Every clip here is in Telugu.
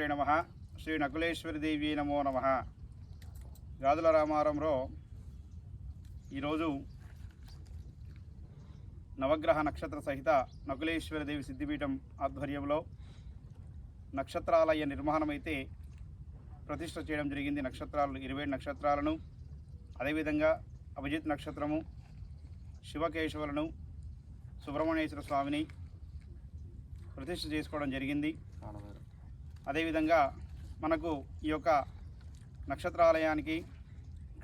శ్రీమాత్రే నమ. శ్రీ నకులేశ్వరదేవి నమో నమ. గాదుల రామారంలో ఈరోజు నవగ్రహ నక్షత్ర సహిత నకులేశ్వరదేవి సిద్ధిపీఠం ఆధ్వర్యంలో నక్షత్రాలయ నిర్మాణమైతే ప్రతిష్ట చేయడం జరిగింది. నక్షత్రాలు ఇరవై నక్షత్రాలను అదేవిధంగా అభిజిత్ నక్షత్రము శివకేశవులను సుబ్రహ్మణ్యేశ్వర స్వామిని ప్రతిష్ఠ చేసుకోవడం జరిగింది. అదేవిధంగా మనకు ఈ యొక్క నక్షత్రాలయానికి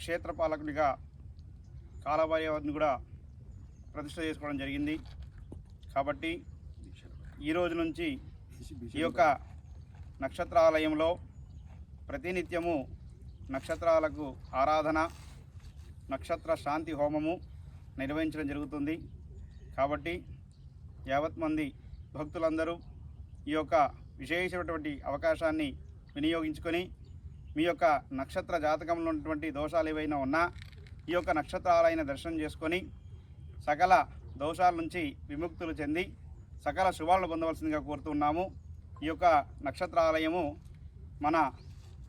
క్షేత్రపాలకుడిగా కాలభైరవని కూడా ప్రతిష్ట చేసుకోవడం జరిగింది. కాబట్టి ఈ రోజు నుంచి ఈ యొక్క నక్షత్రాలయంలో ప్రతినిత్యము నక్షత్రాలకు ఆరాధన నక్షత్ర శాంతి హోమము నిర్వహించడం జరుగుతుంది. కాబట్టి యావత్ మంది భక్తులందరూ ఈ యొక్క విశేషమైనటువంటి అవకాశాన్ని వినియోగించుకొని మీ యొక్క నక్షత్ర జాతకంలో ఉన్నటువంటి దోషాలు ఏవైనా ఉన్నా ఈ యొక్క నక్షత్రాలైన దర్శనం చేసుకొని సకల దోషాల నుంచి విముక్తులు చెంది సకల శుభాలను పొందవలసిందిగా కోరుతున్నాము ఈ యొక్క నక్షత్రాలయము మన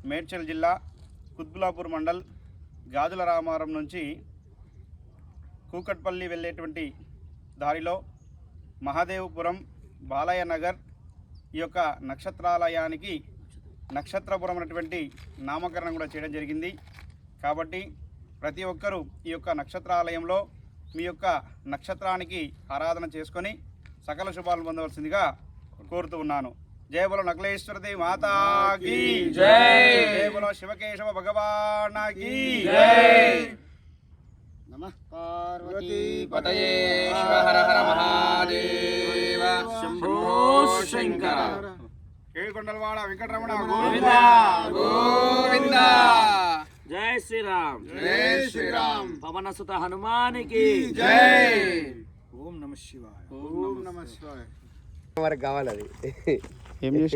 మేడ్చల్ జిల్లా కుత్బులాపూర్ మండల్ గాజుల రామారం నుంచి కూకట్పల్లి వెళ్ళేటువంటి దారిలో మహాదేవపురం బాలయ్య నగర్ ఈ యొక్క నక్షత్రాలయానికి నక్షత్రపురం అనేటువంటి నామకరణం కూడా చేయడం జరిగింది. కాబట్టి ప్రతి ఒక్కరూ ఈ యొక్క నక్షత్రాలయంలో మీ యొక్క నక్షత్రానికి ఆరాధన చేసుకొని సకల శుభాలను పొందవలసిందిగా కోరుతూ ఉన్నాను. జయ బలో నకలేశ్వరది మాతాకి జై. జయ బలో శివకేశవ భగవానాకి నమః పార్వతీ పతయే శివ హర హర మహాదేవ. శంభో శంకర. ఏడుకొండలవాడ వెంకటరమణ గోవింద. గోవింద. జై శ్రీరామ్. జై శ్రీరామ్. పవన సుత హనుమానికి. జై. ఓం నమ శివాయ. ఓం నమ శివాయ. మనకు కావాలి అది. ఏం